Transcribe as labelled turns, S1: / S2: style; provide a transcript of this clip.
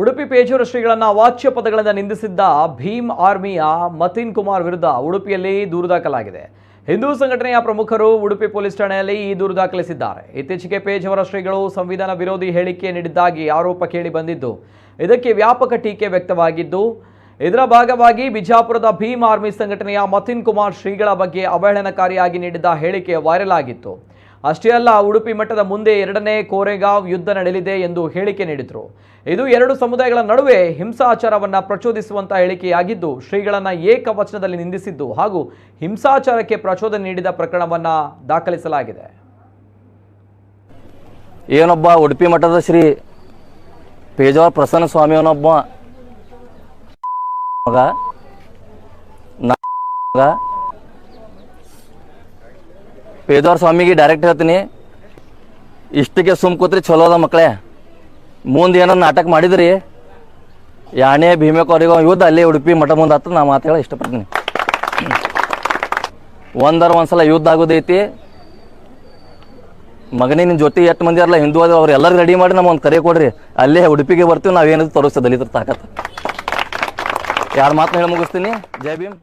S1: ಉಡುಪಿ ಪೇಜೂರು ಶ್ರೀಗಳನ್ನು ಅವಾಚ್ಯ ಪದಗಳಿಂದ ನಿಂದಿಸಿದ್ದ ಭೀಮ್ ಆರ್ಮಿಯ ಮತಿನ್ ಕುಮಾರ್ ವಿರುದ್ಧ ಉಡುಪಿಯಲ್ಲಿ ದೂರು ದಾಖಲಾಗಿದೆ. ಹಿಂದೂ ಸಂಘಟನೆಯ ಪ್ರಮುಖರು ಉಡುಪಿ ಪೊಲೀಸ್ ಠಾಣೆಯಲ್ಲಿ ಈ ದೂರು ದಾಖಲಿಸಿದ್ದಾರೆ. ಇತ್ತೀಚೆಗೆ ಪೇಜಾವರ ಶ್ರೀಗಳು ಸಂವಿಧಾನ ವಿರೋಧಿ ಹೇಳಿಕೆ ನೀಡಿದ್ದಾಗಿ ಆರೋಪ ಕೇಳಿ ಬಂದಿದ್ದು, ಇದಕ್ಕೆ ವ್ಯಾಪಕ ಟೀಕೆ ವ್ಯಕ್ತವಾಗಿದ್ದು, ಇದರ ಭಾಗವಾಗಿ ಬಿಜಾಪುರದ ಭೀಮ್ ಆರ್ಮಿ ಸಂಘಟನೆಯ ಮತಿನ್ ಕುಮಾರ್ ಶ್ರೀಗಳ ಬಗ್ಗೆ ಅವಹೇಳನಕಾರಿಯಾಗಿ ನೀಡಿದ್ದ ಹೇಳಿಕೆ ವೈರಲ್ ಆಗಿತ್ತು. ಅಷ್ಟೇ ಅಲ್ಲ ಉಡುಪಿ ಮಠದ ಮುಂದೆ ಎರಡನೇ ಕೋರೆಗಾಂವ್ ಯುದ್ಧ ನಡೆಯಲಿದೆ ಎಂದು ಹೇಳಿಕೆ ನೀಡಿದರು. ಇದು ಎರಡು ಸಮುದಾಯಗಳ ನಡುವೆ ಹಿಂಸಾಚಾರವನ್ನು ಪ್ರಚೋದಿಸುವಂತಹ ಹೇಳಿಕೆಯಾಗಿದ್ದು, ಶ್ರೀಗಳನ್ನು ಏಕವಚನದಲ್ಲಿ ನಿಂದಿಸಿದ್ದು ಹಾಗೂ ಹಿಂಸಾಚಾರಕ್ಕೆ ಪ್ರಚೋದನೆ ನೀಡಿದ ಪ್ರಕರಣವನ್ನು ದಾಖಲಿಸಲಾಗಿದೆ.
S2: ಏನೊಬ್ಬ ಉಡುಪಿ ಮಠದ ಶ್ರೀ ಪೇಜಾರ್ ಪ್ರಸನ್ನ ಸ್ವಾಮಿಯವನೊಬ್ಬ ಮಗ ನಾ ಸ್ವಾಮಿಗೆ ಡೈರೆಕ್ಟ್ ಹೇಳ್ತೀನಿ. ಇಷ್ಟಕ್ಕೆ ಸುಮ್ ಕೂತ್ರಿ ಚಲೋ ಅದ ಮಕ್ಕಳೇ ಮುಂದೆ ಏನೋ ನಾಟಕ ಮಾಡಿದ್ರಿ. ಯಾಣೆ ಭೀಮೇಕವರಿಗೂ ಯುದ್ಧ, ಅಲ್ಲೇ ಉಡುಪಿ ಮಠ ಮುಂದೆ ನಾ ಮಾತು ಹೇಳ ಇಷ್ಟಪಡ್ತೀನಿ. ಒಂದರ ಒಂದ್ಸಲ ಯುದ್ಧ ಆಗೋದೈತಿ. ಮಗನೇ ನಿನ್ನ ಜೊತೆ ಎಷ್ಟು ಮಂದಿ ಅಲ್ಲ ಹಿಂದೂ ಅದ ಅವ್ರು ಎಲ್ಲರೂ ರೆಡಿ ಮಾಡಿ ನಮ್ಮ ಒಂದು ಕರೆ ಕೊಡ್ರಿ. ಅಲ್ಲೇ ಉಡುಪಿಗೆ ಬರ್ತೀವಿ ನಾವೇನದು ತೋರಿಸ್ತೇವೆ, ದಲಿತರ ತಾಕತ್ತು ಯಾರ ಮಾತನ್ನ ಹೇಳಿ ಮುಗಿಸ್ತೀನಿ. ಜೈ ಭೀಮ್